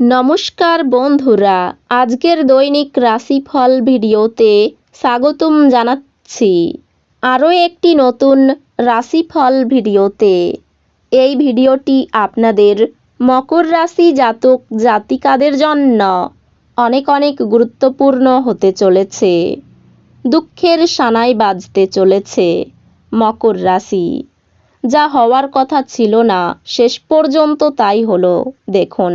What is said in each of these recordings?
নমস্কার বন্ধুরা, আজকের দৈনিক রাশিফল ভিডিওতে স্বাগতম জানাচ্ছি। আরও একটি নতুন রাশিফল ভিডিওতে। এই ভিডিওটি আপনাদের মকর রাশি জাতক জাতিকাদের জন্য অনেক অনেক গুরুত্বপূর্ণ হতে চলেছে। দুঃখের সানাই বাজতে চলেছে মকর রাশি। যা হওয়ার কথা ছিল না, শেষ পর্যন্ত তাই হলো, দেখুন।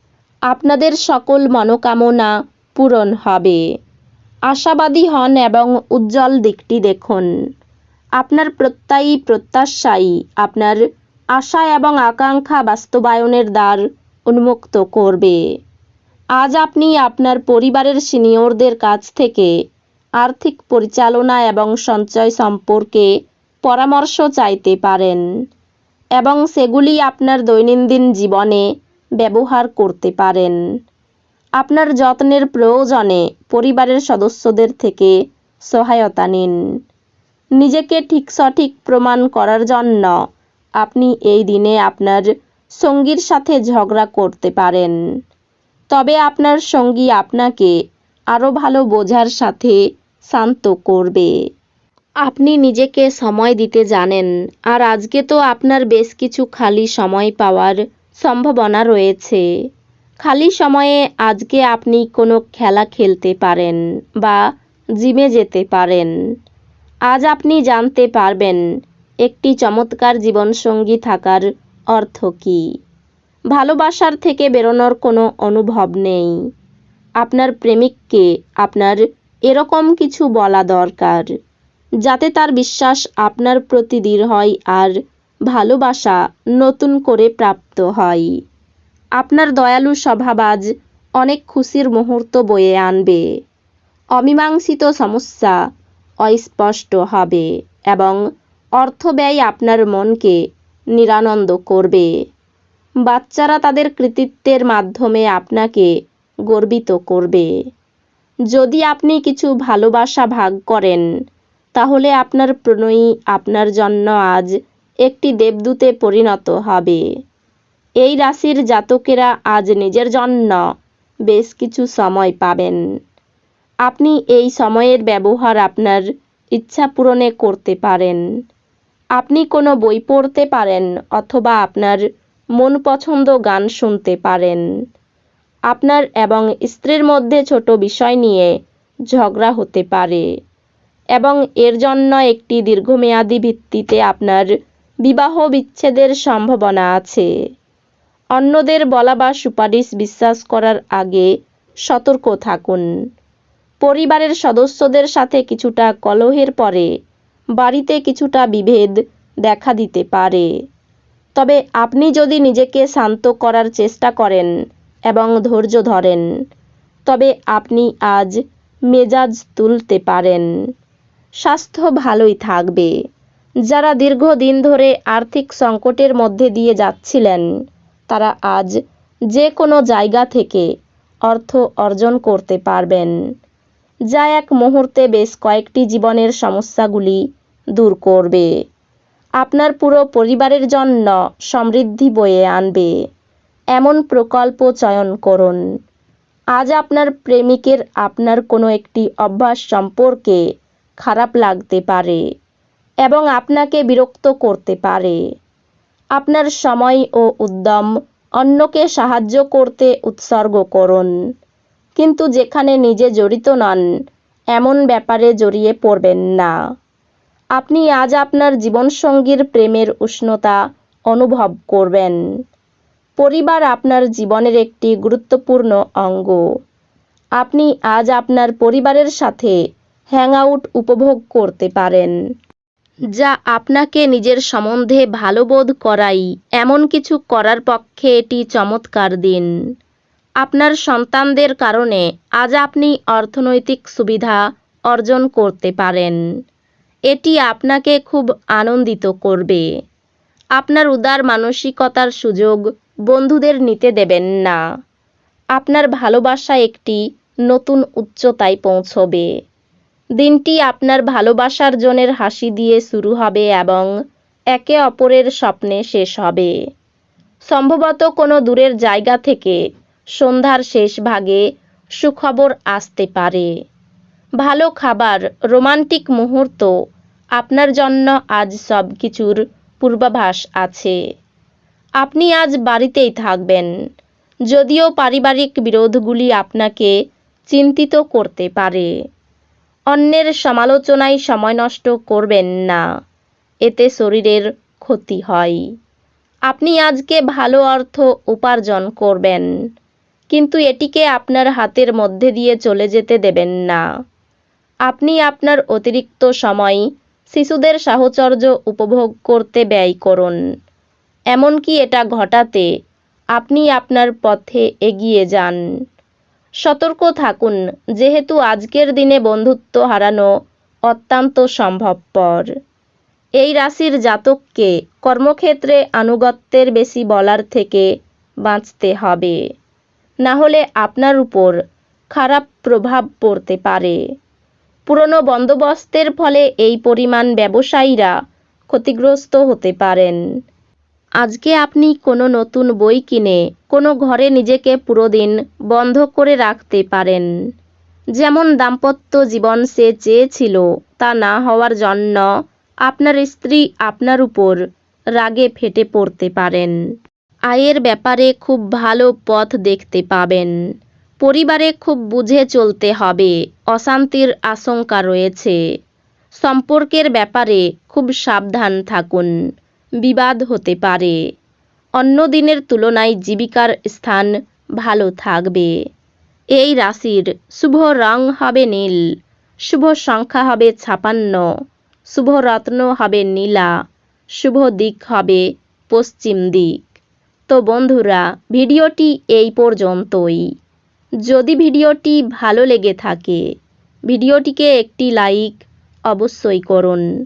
আপনাদের সকল মনোকামনা পূরণ হবে। আশাবাদী হন এবং উজ্জ্বল দিকটি দেখুন। আপনার প্রত্যয়ী প্রত্যাশাই আপনার আশা এবং আকাঙ্ক্ষা বাস্তবায়নের দ্বার উন্মুক্ত করবে। আজ আপনি আপনার পরিবারের সিনিয়রদের কাছ থেকে আর্থিক পরিচালনা এবং সঞ্চয় সম্পর্কে পরামর্শ চাইতে পারেন এবং সেগুলি আপনার দৈনন্দিন জীবনে ব্যবহার করতে পারেন। আপনার যত্নের প্রয়োজনে পরিবারের সদস্যদের থেকে সহায়তা নিন। নিজেকে ঠিক সঠিক প্রমাণ করার জন্য আপনি এই দিনে আপনার সঙ্গীর সাথে ঝগড়া করতে পারেন। তবে আপনার সঙ্গী আপনাকে আরও ভালো বোঝার সাথে শান্ত করবে। আপনি নিজেকে সময় দিতে জানেন, আর আজকে তো আপনার বেশ কিছু খালি সময় পাওয়ার সম্ভাবনা রয়েছে। খালি সময়ে আজকে আপনি কোনো খেলা খেলতে পারেন বা জিমে যেতে পারেন। আজ আপনি জানতে পারবেন একটি চমৎকার জীবনসঙ্গী থাকার অর্থ কী। ভালোবাসার থেকে বেরোনোর কোনো অনুভব নেই। আপনার প্রেমিককে আপনার এরকম কিছু বলা দরকার, যাতে তার বিশ্বাস আপনার প্রতি দৃঢ় হয় আর ভালোবাসা নতুন করে প্রাপ্ত হয়। আপনার দয়ালু স্বভাব আজ অনেক খুশির মুহূর্ত বয়ে আনবে। অমীমাংসিত সমস্যা অস্পষ্ট হবে এবং অর্থ ব্যয় আপনার মনকে নিরানন্দ করবে। বাচ্চারা তাদের কৃতিত্বের মাধ্যমে আপনাকে গর্বিত করবে। যদি আপনি কিছু ভালোবাসা ভাগ করেন, তাহলে আপনার প্রণয়ী আপনার জন্য আজ একটি দেবদূতে পরিণত হবে। এই রাশির জাতকেরা আজ নিজের জন্য বেশ কিছু সময় পাবেন। আপনি এই সময়ের ব্যবহার আপনার ইচ্ছা পূরণে করতে পারেন। আপনি কোনো বই পড়তে পারেন অথবা আপনার মন পছন্দ গান শুনতে পারেন। আপনার এবং স্ত্রীর মধ্যে ছোট বিষয় নিয়ে ঝগড়া হতে পারে এবং এর জন্য একটি দীর্ঘমেয়াদী ভিত্তিতে আপনার বিবাহ বিচ্ছেদের সম্ভাবনা আছে। অন্যদের বলা বা সুপারিশ বিশ্বাস করার আগে সতর্ক থাকুন। পরিবারের সদস্যদের সাথে কিছুটা কলহের পরে বাড়িতে কিছুটা বিভেদ দেখা দিতে পারে। তবে আপনি যদি নিজেকে শান্ত করার চেষ্টা করেন এবং ধৈর্য ধরেন, তবে আপনি আজ মেজাজ তুলতে পারেন। স্বাস্থ্য ভালোই থাকবে। যারা দীর্ঘদিন ধরে আর্থিক সংকটের মধ্যে দিয়ে যাচ্ছিলেন, তারা আজ যে কোনো জায়গা থেকে অর্থ অর্জন করতে পারবেন। যা এক মুহূর্তে বেশ কয়েকটি জীবনের সমস্যাগুলি দূর করবে। আপনার পুরো পরিবারের জন্য সমৃদ্ধি বয়ে আনবে। এমন প্রকল্প চয়ন করুন। আজ আপনার প্রেমিকের আপনার কোনো একটি অভ্যাস সম্পর্কে খারাপ লাগতে পারে। এবং আপনাকে বিরক্ত করতে পারে। আপনার সময় ও উদ্যম অন্যকে সাহায্য করতে উৎসর্গ করুন। কিন্তু যেখানে নিজে জড়িত নন, এমন ব্যাপারে জড়িয়ে পড়বেন না। আপনি আজ আপনার জীবনসঙ্গীর প্রেমের উষ্ণতা অনুভব করবেন। পরিবার আপনার জীবনের একটি গুরুত্বপূর্ণ অঙ্গ। আপনি আজ আপনার পরিবারের সাথে হ্যাংআউট উপভোগ করতে পারেন। যা আপনাকে নিজের সম্বন্ধে ভালো বোধ করাই। এমন কিছু করার পক্ষে এটি চমৎকার দিন। আপনার সন্তানদের কারণে আজ আপনি অর্থনৈতিক সুবিধা অর্জন করতে পারেন। এটি আপনাকে খুব আনন্দিত করবে। আপনার উদার মানসিকতার সুযোগ বন্ধুদের নিতে দেবেন না। আপনার ভালোবাসা একটি নতুন উচ্চতায় পৌঁছবে। দিনটি আপনার ভালোবাসার জনের হাসি দিয়ে শুরু হবে এবং একে অপরের স্বপ্নে শেষ হবে। সম্ভবত কোনো দূরের জায়গা থেকে সন্ধ্যার শেষ ভাগে সুখবর আসতে পারে। ভালো খাবার, রোমান্টিক মুহূর্ত আপনার জন্য আজ সব কিছুর পূর্বাভাস আছে। আপনি আজ বাড়িতেই থাকবেন, যদিও পারিবারিক বিরোধগুলি আপনাকে চিন্তিত করতে পারে। অন্যের সমালোচনায় সময় নষ্ট করবেন না। এতে শরীরের ক্ষতি হয়। আপনি আজকে ভালো অর্থ উপার্জন করবেন, কিন্তু এটিকে আপনার হাতের মধ্যে দিয়ে চলে যেতে দেবেন না। আপনি আপনার অতিরিক্ত সময় শিশুদের সাহচর্য উপভোগ করতে ব্যয় করুন। এমনকি এটা ঘটাতে আপনি আপনার পথে এগিয়ে যান। সতর্ক থাকুন, যেহেতু আজকের দিনে বন্ধুত্ব হারানো অত্যন্ত সম্ভবপর। এই রাশির জাতককে কর্মক্ষেত্রে আনুগত্যের বেশি বলার থেকে বাঁচতে হবে। না হলে আপনার উপর খারাপ প্রভাব পড়তে পারে। পুরনো বন্দোবস্তের ফলে এই পরিমাণ ব্যবসায়ীরা ক্ষতিগ্রস্ত হতে পারেন। আজকে আপনি কোনো নতুন বই কিনে কোনো ঘরে নিজেকে পুরো দিন বন্ধ করে রাখতে পারেন। যেমন দাম্পত্য জীবন সে চেয়েছিল তা না হওয়ার জন্য আপনার স্ত্রী আপনার উপর রাগে ফেটে পড়তে পারেন। আয়ের ব্যাপারে খুব ভালো পথ দেখতে পাবেন। পরিবারে খুব বুঝে চলতে হবে, অশান্তির আশঙ্কা রয়েছে। সম্পর্কের ব্যাপারে খুব সাবধান থাকুন। বিবাদ হতে পারে। অন্য দিনের তুলনায় জীবিকার স্থান ভালো থাকবে। এই রাশির শুভ রং হবে নীল, শুভ সংখ্যা হবে ছাপান্ন, শুভ রত্ন হবে নীলা, শুভ দিক হবে পশ্চিম দিক। তো বন্ধুরা, ভিডিওটি এই পর্যন্তই। যদি ভিডিওটি ভালো লেগে থাকে, ভিডিওটিকে একটি লাইক অবশ্যই করুন।